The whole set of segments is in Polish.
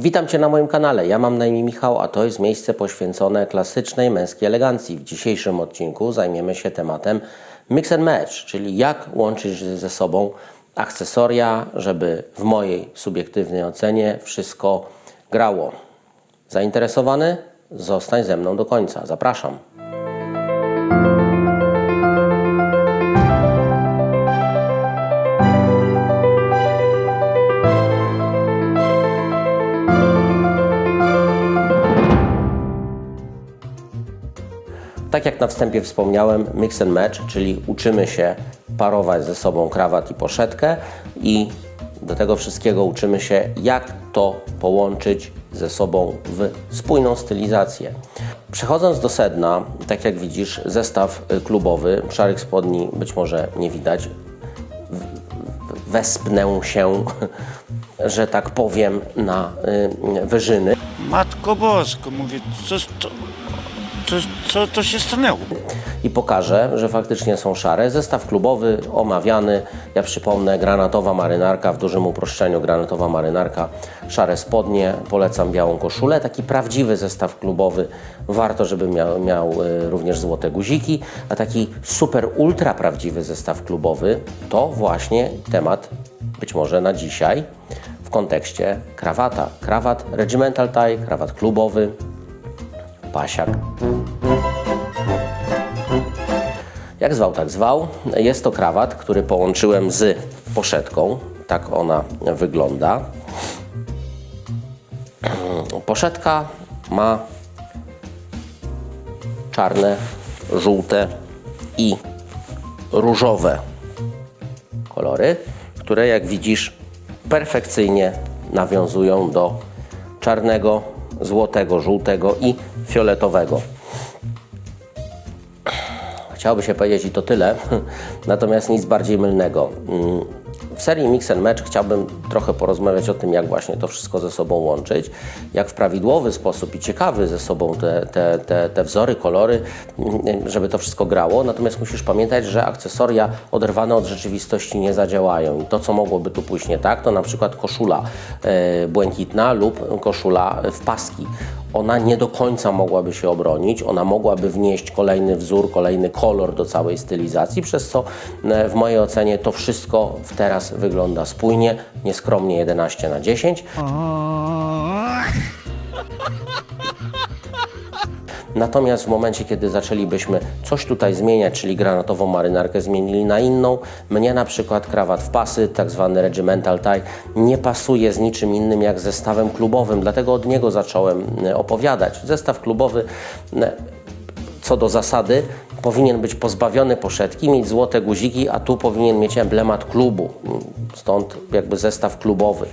Witam Cię na moim kanale. Ja mam na imię Michał, a to jest miejsce poświęcone klasycznej męskiej elegancji. W dzisiejszym odcinku zajmiemy się tematem mix and match, czyli jak łączyć ze sobą akcesoria, żeby w mojej subiektywnej ocenie wszystko grało. Zainteresowany? Zostań ze mną do końca. Zapraszam. Tak jak na wstępie wspomniałem, mix and match, czyli uczymy się parować ze sobą krawat i poszetkę i do tego wszystkiego uczymy się, jak to połączyć ze sobą w spójną stylizację. Przechodząc do sedna, tak jak widzisz, zestaw y, klubowy, szarych spodni być może nie widać, wespnę się, że tak powiem, na y, wyżyny. Matko Bosko, mówię, co, co, się stanęło? i pokażę, że faktycznie są szare. Zestaw klubowy, omawiany, ja przypomnę, granatowa marynarka, w dużym uproszczeniu granatowa marynarka, szare spodnie, polecam białą koszulę, taki prawdziwy zestaw klubowy, warto, żeby miał, miał y, również złote guziki, a taki super ultra prawdziwy zestaw klubowy to właśnie temat być może na dzisiaj w kontekście krawata. Krawat regimental tie, krawat klubowy, pasiak. Jak zwał, tak zwał. Jest to krawat, który połączyłem z poszetką. Tak ona wygląda. Poszetka ma czarne, żółte i różowe kolory, które jak widzisz perfekcyjnie nawiązują do czarnego, złotego, żółtego i fioletowego. Chciałoby się powiedzieć i to tyle, natomiast nic bardziej mylnego. W serii Mix and Match chciałbym trochę porozmawiać o tym, jak właśnie to wszystko ze sobą łączyć, jak w prawidłowy sposób i ciekawy ze sobą te, te, te, te wzory, kolory, mm, żeby to wszystko grało. Natomiast musisz pamiętać, że akcesoria oderwane od rzeczywistości nie zadziałają. I to, co mogłoby tu pójść nie tak, to na przykład koszula e, błękitna lub koszula w paski ona nie do końca mogłaby się obronić, ona mogłaby wnieść kolejny wzór, kolejny kolor do całej stylizacji, przez co e, w mojej ocenie to wszystko w teraz wygląda spójnie, nieskromnie 11 na 10. Natomiast w momencie, kiedy zaczęlibyśmy coś tutaj zmieniać, czyli granatową marynarkę zmienili na inną, mnie na przykład krawat w pasy, tak zwany regimental tie, nie pasuje z niczym innym jak zestawem klubowym, dlatego od niego zacząłem e, opowiadać. Zestaw klubowy e, co do zasady powinien być pozbawiony poszetki, mieć złote guziki, a tu powinien mieć emblemat klubu, stąd jakby zestaw klubowy.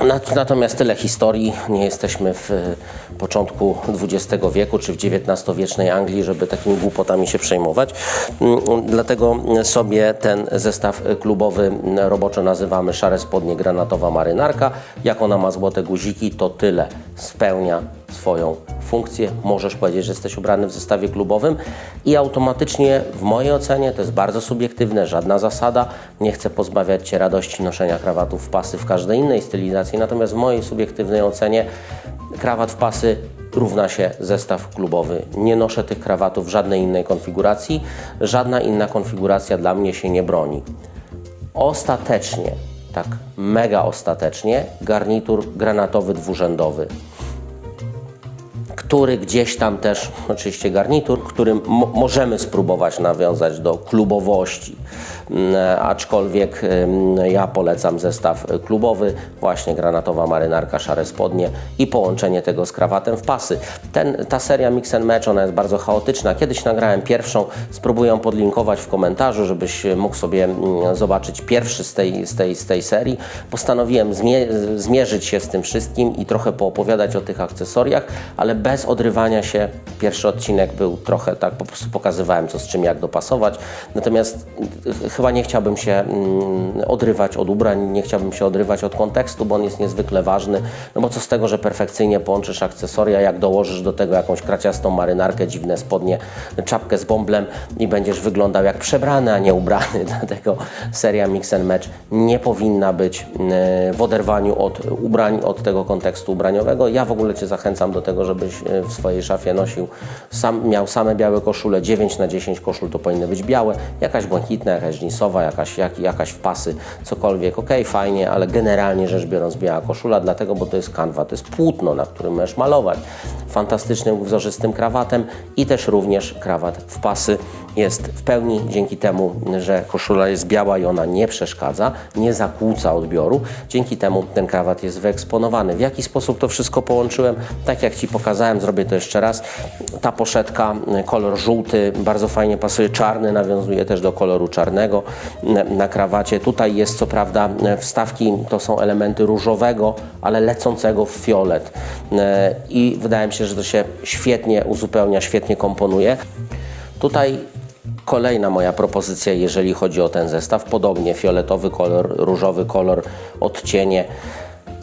Nat- Natomiast tyle historii. Nie jesteśmy w e, początku XX wieku czy w XIX-wiecznej Anglii, żeby takimi głupotami się przejmować. Mm, Dlatego sobie ten zestaw klubowy roboczo nazywamy szare spodnie granatowa marynarka. Jak ona ma złote guziki, to tyle. Spełnia swoją funkcję. Możesz powiedzieć, że jesteś ubrany w zestawie klubowym i automatycznie w mojej ocenie, to jest bardzo subiektywne, żadna zasada, nie chcę pozbawiać Cię radości noszenia krawatów w pasy w każdej innej stylizacji, natomiast w mojej subiektywnej ocenie krawat w pasy równa się zestaw klubowy. Nie noszę tych krawatów w żadnej innej konfiguracji, żadna inna konfiguracja dla mnie się nie broni. Ostatecznie, tak mega ostatecznie, garnitur granatowy dwurzędowy który gdzieś tam też, oczywiście garnitur, którym mo- możemy spróbować nawiązać do klubowości. Mm, Aczkolwiek ja polecam zestaw klubowy, właśnie granatowa marynarka, szare spodnie i połączenie tego z krawatem w pasy. Ten, ta seria Mix and Match, ona jest bardzo chaotyczna. Kiedyś nagrałem pierwszą, spróbuję ją podlinkować w komentarzu, żebyś mógł sobie mm, zobaczyć pierwszy z tej, z tej, z tej serii. Postanowiłem zmie- zmierzyć się z tym wszystkim i trochę poopowiadać o tych akcesoriach, ale bez bez odrywania się. Pierwszy odcinek był trochę tak, po prostu pokazywałem co z czym, jak dopasować. Natomiast y, chyba nie chciałbym się mm, odrywać od ubrań, nie chciałbym się odrywać od kontekstu, bo on jest niezwykle ważny. No bo co z tego, że perfekcyjnie połączysz akcesoria, jak dołożysz do tego jakąś kraciastą marynarkę, dziwne spodnie, czapkę z bąblem i będziesz wyglądał jak przebrany, a nie ubrany. Dlatego seria Mix and Match nie powinna być y, w oderwaniu od ubrań, od tego kontekstu ubraniowego. Ja w ogóle Cię zachęcam do tego, żebyś y, w swojej szafie nosił, sam, miał same białe koszule, 9 na 10 koszul to powinny być białe, jakaś błękitna, jakaś jeansowa, jakaś, jak, jakaś w pasy, cokolwiek, ok, fajnie, ale generalnie rzecz biorąc biała koszula, dlatego, bo to jest kanwa, to jest płótno, na którym możesz malować. Fantastycznym, wzorzystym krawatem i też również krawat w pasy jest w pełni dzięki temu, że koszula jest biała i ona nie przeszkadza, nie zakłóca odbioru. Dzięki temu ten krawat jest wyeksponowany. W jaki sposób to wszystko połączyłem? Tak jak Ci pokazałem, zrobię to jeszcze raz. Ta poszetka, y, kolor żółty, bardzo fajnie pasuje. Czarny nawiązuje też do koloru czarnego y, na krawacie. Tutaj jest co prawda y, wstawki, to są elementy różowego, ale lecącego w fiolet. I wydaje mi się, że to się świetnie uzupełnia, świetnie komponuje. Tutaj kolejna moja propozycja, jeżeli chodzi o ten zestaw. Podobnie fioletowy kolor, różowy kolor, odcienie.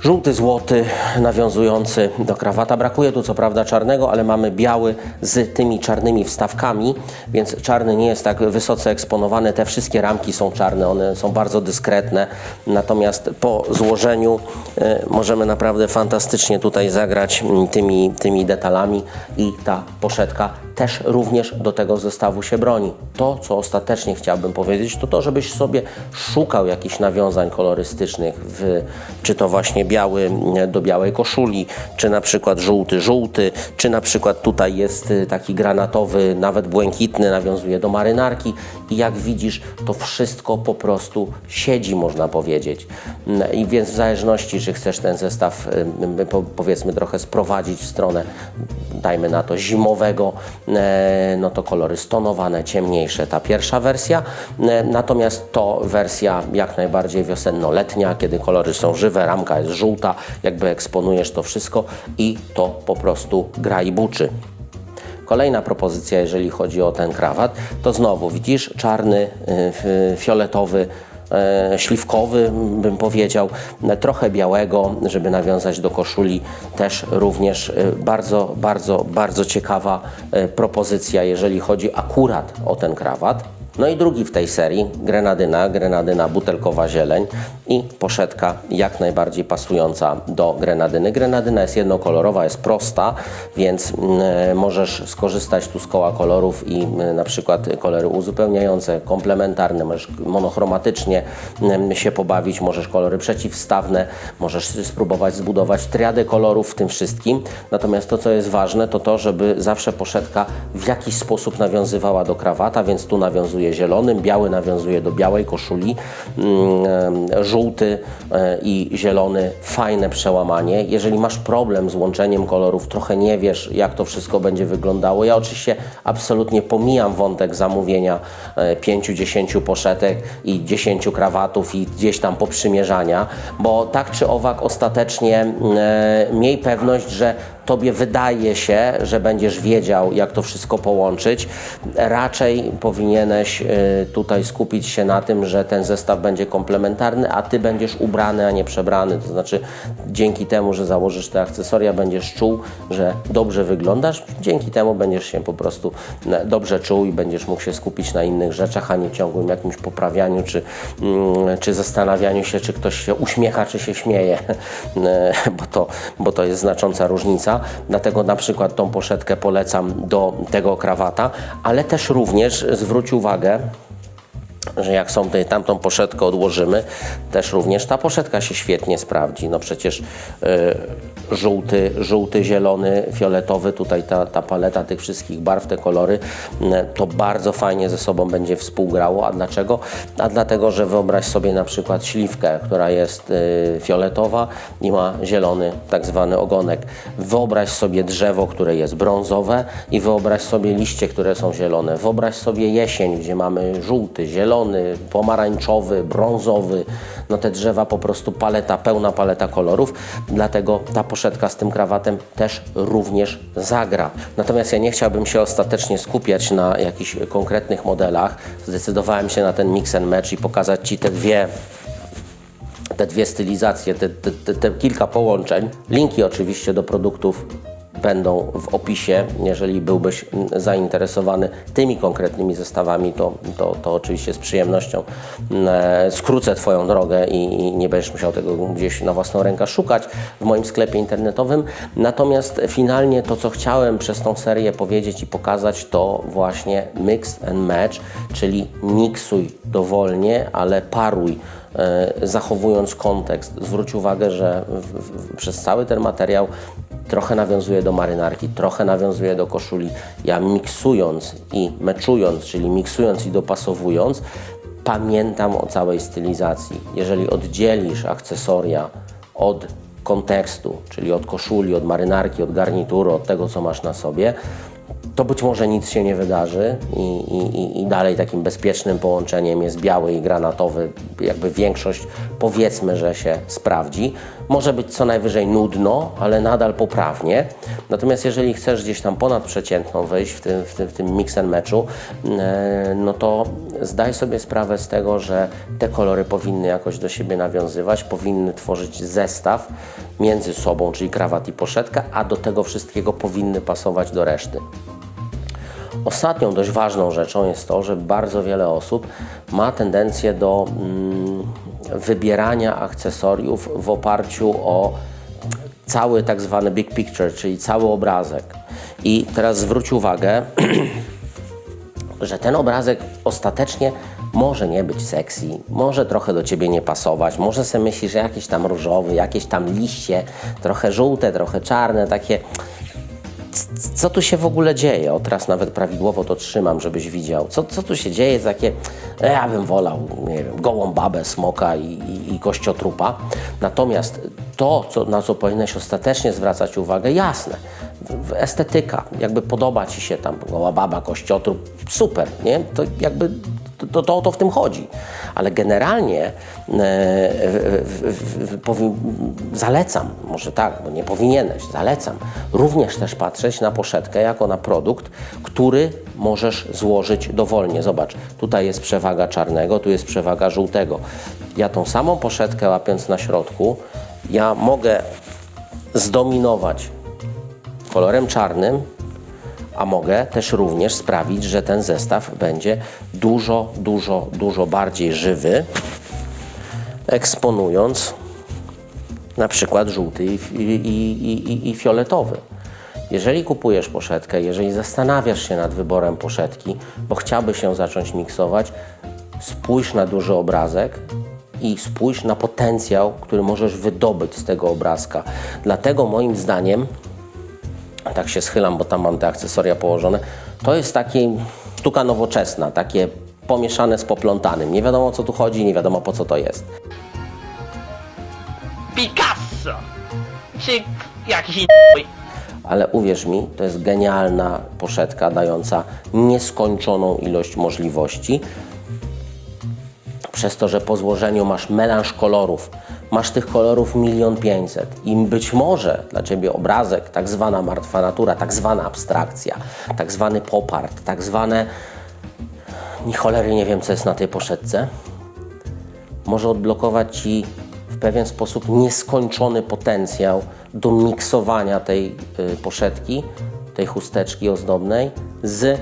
Żółty, złoty, nawiązujący do krawata. Brakuje tu co prawda czarnego, ale mamy biały z tymi czarnymi wstawkami, więc czarny nie jest tak wysoce eksponowany. Te wszystkie ramki są czarne, one są bardzo dyskretne. Natomiast po złożeniu e, możemy naprawdę fantastycznie tutaj zagrać m, tymi, tymi detalami i ta poszetka też również do tego zestawu się broni. To, co ostatecznie chciałbym powiedzieć, to to, żebyś sobie szukał jakichś nawiązań kolorystycznych, w, czy to właśnie biały e, do białej koszuli, czy na przykład żółty, żółty, czy na przykład tutaj jest y, taki granatowy, nawet błękitny, nawiązuje do marynarki i jak widzisz, to wszystko po prostu siedzi, można powiedzieć. Mm, I więc w zależności, czy chcesz ten zestaw, y, po- powiedzmy, trochę sprowadzić w stronę, dajmy na to, zimowego, e, no to kolory stonowane, ciemniejsze, ta pierwsza wersja. E, Natomiast to wersja jak najbardziej wiosenno-letnia, kiedy kolory są żywe, ramka jest żółta, jakby eksponujesz to wszystko i to po prostu gra i buczy. Kolejna propozycja, jeżeli chodzi o ten krawat, to znowu widzisz czarny, y, f- fioletowy, e, śliwkowy, bym powiedział, trochę białego, żeby nawiązać do koszuli. Też również bardzo, bardzo, bardzo ciekawa propozycja, jeżeli chodzi akurat o ten krawat. No i drugi w tej serii, grenadyna, grenadyna butelkowa zieleń i poszetka jak najbardziej pasująca do grenadyny. Grenadyna jest jednokolorowa, jest prosta, więc mm, możesz skorzystać tu z koła kolorów i mm, na przykład kolory uzupełniające, komplementarne, możesz monochromatycznie mm, się pobawić, możesz kolory przeciwstawne, możesz spróbować zbudować triadę kolorów w tym wszystkim. Natomiast to, co jest ważne, to to, żeby zawsze poszetka w jakiś sposób nawiązywała do krawata, więc tu nawiązuje zielonym, biały nawiązuje do białej koszuli, mm, e, żółty e, i zielony, fajne przełamanie. Jeżeli masz problem z łączeniem kolorów, trochę nie wiesz, jak to wszystko będzie wyglądało, ja oczywiście absolutnie pomijam wątek zamówienia 5-10 poszetek i 10 krawatów i gdzieś tam poprzymierzania, bo tak czy owak ostatecznie e, miej pewność, że Tobie wydaje się, że będziesz wiedział, jak to wszystko połączyć. Raczej powinieneś y, tutaj skupić się na tym, że ten zestaw będzie komplementarny, a Ty będziesz ubrany, a nie przebrany. To znaczy, dzięki temu, że założysz te akcesoria, będziesz czuł, że dobrze wyglądasz. Dzięki temu będziesz się po prostu dobrze czuł i będziesz mógł się skupić na innych rzeczach, a nie ciągłym jakimś poprawianiu, czy, mm, czy zastanawianiu się, czy ktoś się uśmiecha, czy się śmieje, bo to, bo to jest znacząca różnica. Dlatego na przykład tą poszetkę polecam do tego krawata, ale też również zwróć uwagę, że jak są tutaj tamtą poszetkę odłożymy, też również ta poszetka się świetnie sprawdzi. No przecież y, żółty, żółty, zielony, fioletowy, tutaj ta, ta paleta tych wszystkich barw, te kolory, y, to bardzo fajnie ze sobą będzie współgrało. A dlaczego? A dlatego, że wyobraź sobie na przykład śliwkę, która jest y, fioletowa i ma zielony tak zwany ogonek. Wyobraź sobie drzewo, które jest brązowe i wyobraź sobie liście, które są zielone. Wyobraź sobie jesień, gdzie mamy żółty, zielony, zielony, pomarańczowy, brązowy. No te drzewa po prostu paleta, pełna paleta kolorów, dlatego ta poszetka z tym krawatem też również zagra. Natomiast ja nie chciałbym się ostatecznie skupiać na jakichś konkretnych modelach. Zdecydowałem się na ten mix and match i pokazać Ci te dwie te dwie stylizacje, te, te, te, te kilka połączeń. Linki oczywiście do produktów będą w opisie. Jeżeli byłbyś mm, zainteresowany tymi konkretnymi zestawami, to, to, to oczywiście z przyjemnością mm, e, skrócę Twoją drogę i, nie będziesz musiał tego gdzieś na własną rękę szukać w moim sklepie internetowym. Natomiast finalnie to, co chciałem przez tą serię powiedzieć i pokazać, to właśnie mix and match, czyli miksuj dowolnie, ale paruj e, zachowując kontekst. Zwróć uwagę, że w, w, przez cały ten materiał trochę nawiązuje do marynarki, trochę nawiązuje do koszuli. Ja miksując i meczując, czyli miksując i dopasowując, pamiętam o całej stylizacji. Jeżeli oddzielisz akcesoria od kontekstu, czyli od koszuli, od marynarki, od garnituru, od tego, co masz na sobie, to być może nic się nie wydarzy i, i, i- dalej takim bezpiecznym połączeniem jest biały i granatowy. Jakby większość powiedzmy, że się sprawdzi. Może być co najwyżej nudno, ale nadal poprawnie. Natomiast jeżeli chcesz gdzieś tam ponad przeciętną wejść w tym, w tym, w tym mix and matchu, e, no to zdaj sobie sprawę z tego, że te kolory powinny jakoś do siebie nawiązywać, powinny tworzyć zestaw między sobą, czyli krawat i poszetka, a do tego wszystkiego powinny pasować do reszty. Ostatnią dość ważną rzeczą jest to, że bardzo wiele osób ma tendencję do mm, wybierania akcesoriów w oparciu o cały tak zwany big picture, czyli cały obrazek. I teraz zwróć uwagę, że ten obrazek ostatecznie może nie być sexy, może trochę do ciebie nie pasować, może sobie myślisz, że jakiś tam różowy, jakieś tam liście, trochę żółte, trochę czarne, takie co tu się w ogóle dzieje? O teraz nawet prawidłowo to trzymam, żebyś widział. Co, co tu się dzieje? Takie, e, ja bym wolał, nie wiem, gołą babę, smoka i, i, i kościotrupa. Natomiast to, co, na co powinieneś ostatecznie zwracać uwagę, jasne, estetyka, jakby podoba ci się tam goła baba, kościotrup, super, nie? To jakby to, to o to w tym chodzi. Ale generalnie e, zalecam, może tak, bo nie powinieneś, zalecam również też patrzeć na poszetkę jako na produkt, który możesz złożyć dowolnie. Zobacz, tutaj jest przewaga czarnego, tu jest przewaga żółtego. Ja tą samą poszetkę łapiąc na środku, ja mogę zdominować kolorem czarnym, a mogę też również sprawić, że ten zestaw będzie dużo, dużo, dużo bardziej żywy, eksponując na przykład żółty i, i, i, i, fioletowy. Jeżeli kupujesz poszetkę, jeżeli zastanawiasz się nad wyborem poszetki, bo chciałbyś się zacząć miksować, spójrz na duży obrazek i spójrz na potencjał, który możesz wydobyć z tego obrazka. Dlatego moim zdaniem tak się schylam, bo tam mam te akcesoria położone. To jest takie sztuka nowoczesna, takie pomieszane z poplątanym. Nie wiadomo o co tu chodzi, nie wiadomo po co to jest. Picasso! Czy jakiś Ale uwierz mi, to jest genialna poszetka dająca nieskończoną ilość możliwości. Przez to, że po złożeniu masz melanż kolorów, masz tych kolorów milion pięćset i być może dla Ciebie obrazek, tak zwana martwa natura, tak zwana abstrakcja, tak zwany pop art, tak zwane... Ni cholery nie wiem, co jest na tej poszetce, może odblokować Ci w pewien sposób nieskończony potencjał do miksowania tej y, tej chusteczki ozdobnej z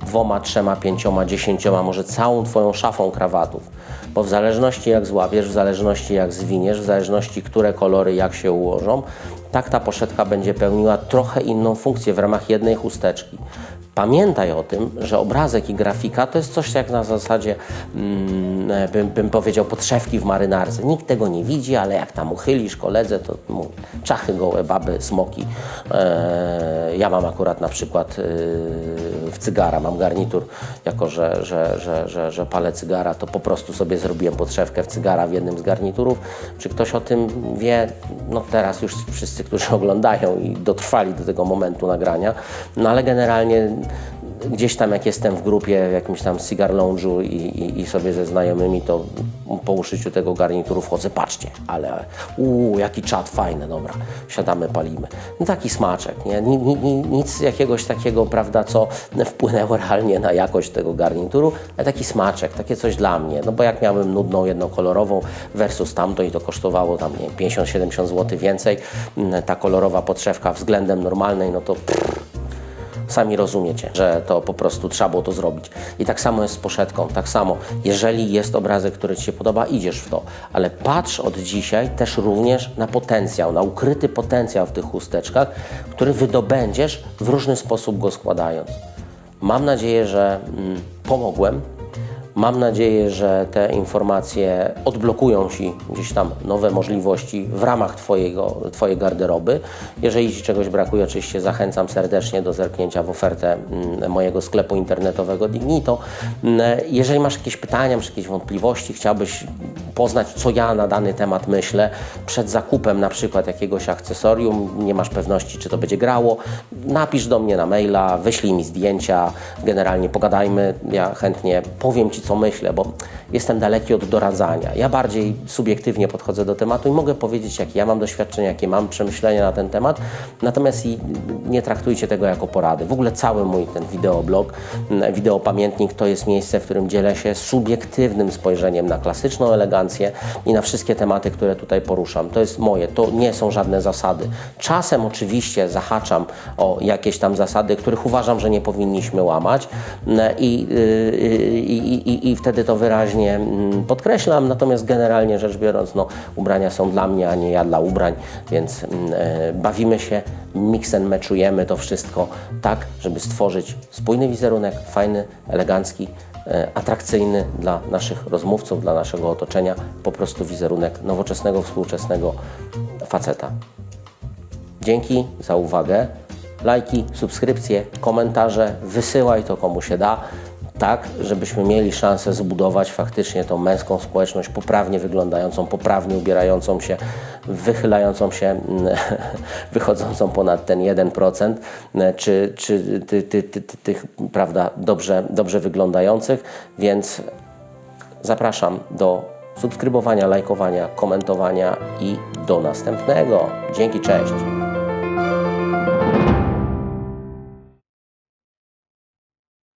dwoma, trzema, pięcioma, dziesięcioma, może całą Twoją szafą krawatów. Bo w zależności jak złapiesz, w zależności jak zwiniesz, w zależności które kolory jak się ułożą, tak ta poszetka będzie pełniła trochę inną funkcję w ramach jednej chusteczki. Pamiętaj o tym, że obrazek i grafika to jest coś jak na zasadzie, mm, e, bym, bym powiedział, podszewki w marynarce. Nikt tego nie widzi, ale jak tam uchylisz koledze, to czachy, gołe baby, smoki. E, ja mam akurat na przykład e, w cygara, mam garnitur, jako że, że, że, że, że palę cygara, to po prostu sobie zrobiłem podszewkę w cygara w jednym z garniturów. Czy ktoś o tym wie? No teraz już wszyscy, którzy oglądają i dotrwali do tego momentu nagrania, no ale generalnie gdzieś tam jak jestem w grupie, w jakimś tam cigar lounge'u i, i, i sobie ze znajomymi, to po użyciu tego garnituru wchodzę, patrzcie, ale uuu, jaki czat fajny, dobra, siadamy, palimy. No taki smaczek, nie? Ni, ni, ni, nic jakiegoś takiego, prawda, co wpłynęło realnie na jakość tego garnituru, ale taki smaczek, takie coś dla mnie, no bo jak miałem nudną, jednokolorową versus tamto i to kosztowało tam, nie wiem, 50-70 zł więcej, ta kolorowa podszewka względem normalnej, no to Sami rozumiecie, że to po prostu trzeba było to zrobić. I tak samo jest z poszetką, tak samo. Jeżeli jest obrazek, który Ci się podoba, idziesz w to. Ale patrz od dzisiaj też również na potencjał, na ukryty potencjał w tych chusteczkach, który wydobędziesz w różny sposób go składając. Mam nadzieję, że mm, pomogłem. Mam nadzieję, że te informacje odblokują Ci gdzieś tam nowe możliwości w ramach twojego, Twojej garderoby. Jeżeli Ci czegoś brakuje, oczywiście zachęcam serdecznie do zerknięcia w ofertę mm, mojego sklepu internetowego Dignito. Mm, Jeżeli masz jakieś pytania, czy jakieś wątpliwości, chciałbyś poznać, co ja na dany temat myślę przed zakupem na przykład jakiegoś akcesorium, nie masz pewności, czy to będzie grało, napisz do mnie na maila, wyślij mi zdjęcia, generalnie pogadajmy, ja chętnie powiem Ci, co myślę, bo jestem daleki od doradzania. Ja bardziej subiektywnie podchodzę do tematu i mogę powiedzieć, jakie ja mam doświadczenia, jakie mam przemyślenia na ten temat, natomiast i nie traktujcie tego jako porady. W ogóle cały mój ten wideoblog, wideopamiętnik to jest miejsce, w którym dzielę się subiektywnym spojrzeniem na klasyczną elegancję i na wszystkie tematy, które tutaj poruszam. To jest moje, to nie są żadne zasady. Czasem oczywiście zahaczam o jakieś tam zasady, których uważam, że nie powinniśmy łamać m, i, yy, i, i, wtedy to wyraźnie mm, podkreślam, natomiast generalnie rzecz biorąc, no, ubrania są dla mnie, a nie ja dla ubrań, więc mm, e, bawimy się, and meczujemy to wszystko tak, żeby stworzyć spójny wizerunek, fajny, elegancki, e, atrakcyjny dla naszych rozmówców, dla naszego otoczenia, po prostu wizerunek nowoczesnego, współczesnego faceta. Dzięki za uwagę. Lajki, subskrypcje, komentarze, wysyłaj to komu się da, tak, żebyśmy mieli szansę zbudować faktycznie tą męską społeczność poprawnie wyglądającą, poprawnie ubierającą się, wychylającą się, wychodzącą ponad ten 1%, mm, czy, czy ty, ty, ty, ty, tych, prawda, dobrze, dobrze wyglądających, więc zapraszam do subskrybowania, lajkowania, komentowania i do następnego. Dzięki, cześć.